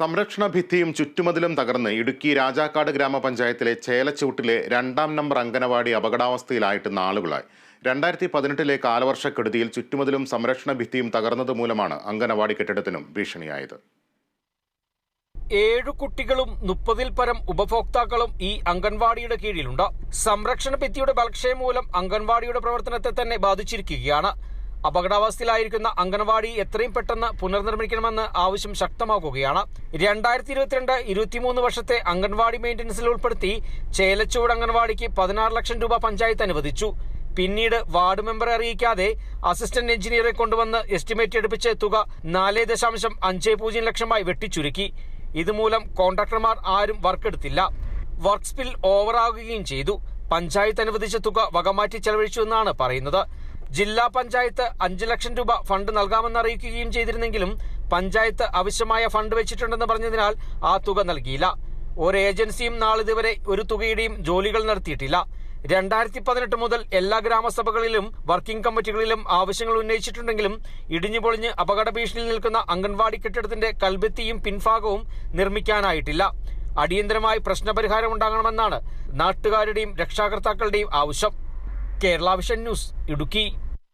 സംരക്ഷണ ഭിത്തിയും ചുറ്റുമതിലും തകർന്ന് ഇടുക്കി രാജാക്കാട് ഗ്രാമപഞ്ചായത്തിലെ ചേലച്ചൂട്ടിലെ രണ്ടാം നമ്പർ അംഗനവാടി അപകടാവസ്ഥയിലായിട്ട് നാളുകളായി. രണ്ടായിരത്തി പതിനെട്ടിലെ കാലവർഷക്കെടുതിയിൽ ചുറ്റുമതിലും സംരക്ഷണ ഭിത്തിയും തകർന്നത് മൂലമാണ് അംഗനവാടി കെട്ടിടത്തിനും ഭീഷണിയായത്. ഏഴു കുട്ടികളും മുപ്പതിൽ പരം ഉപഭോക്താക്കളും ഈ അംഗൻവാടിയുടെ കീഴിലുണ്ട്. സംരക്ഷണ ഭിത്തിയുടെ ബലക്ഷയം മൂലം അംഗൻവാടിയുടെ പ്രവർത്തനത്തെ തന്നെ ബാധിച്ചിരിക്കുകയാണ്. അപകടാവസ്ഥയിലായിരിക്കുന്ന അംഗൻവാടി എത്രയും പെട്ടെന്ന് പുനർനിർമ്മിക്കണമെന്ന് ആവശ്യം ശക്തമാക്കുകയാണ്. രണ്ടായിരത്തി ഇരുപത്തിരണ്ട് ഇരുപത്തിമൂന്ന് വർഷത്തെ അംഗൻവാടി മെയിന്റനൻസിൽ ഉൾപ്പെടുത്തി ചേലച്ചൂട് അംഗൻവാടിക്ക് പതിനാറ് ലക്ഷം രൂപ പഞ്ചായത്ത് അനുവദിച്ചു. പിന്നീട് വാർഡ് മെമ്പറെ അറിയിക്കാതെ അസിസ്റ്റന്റ് എഞ്ചിനീയറെ കൊണ്ടുവന്ന് എസ്റ്റിമേറ്റ് എടുപ്പിച്ച തുക നാല് ദശാംശം അഞ്ച് പൂജ്യം ലക്ഷമായി വെട്ടിച്ചുരുക്കി. ഇതുമൂലം കോൺട്രാക്ടർമാർ ആരും വർക്കെടുത്തില്ല. വർക്ക് സ്പിൽ ഓവറാകുകയും ചെയ്തു. പഞ്ചായത്ത് അനുവദിച്ച തുക വകമാറ്റി ചെലവഴിച്ചു എന്നാണ് പറയുന്നത്. ജില്ലാ പഞ്ചായത്ത് അഞ്ച് ലക്ഷം രൂപ ഫണ്ട് നൽകാമെന്ന് അറിയിക്കുകയും ചെയ്തിരുന്നെങ്കിലും പഞ്ചായത്ത് ആവശ്യമായ ഫണ്ട് വെച്ചിട്ടുണ്ടെന്ന് പറഞ്ഞതിനാൽ ആ തുക നൽകിയില്ല. ഒരു ഏജൻസിയും നാളിതുവരെ ഒരു തുകയുടെയും ജോലികൾ നടത്തിയിട്ടില്ല രണ്ടായിരത്തി പതിനെട്ട് മുതൽ എല്ലാ ഗ്രാമസഭകളിലും വർക്കിംഗ് കമ്മിറ്റികളിലും ആവശ്യങ്ങൾ ഉന്നയിച്ചിട്ടുണ്ടെങ്കിലും ഇടിഞ്ഞു പൊളിഞ്ഞ് അപകട ഭീഷണിയിൽ നിൽക്കുന്ന അംഗൻവാടി കെട്ടിടത്തിന്റെ കൽഭിത്തിയും പിൻഭാഗവും നിർമ്മിക്കാനായിട്ടില്ല. അടിയന്തരമായി പ്രശ്നപരിഹാരം ഉണ്ടാകണമെന്നാണ് നാട്ടുകാരുടെയും രക്ഷാകർത്താക്കളുടെയും ആവശ്യം. Kerala vision news Idukki.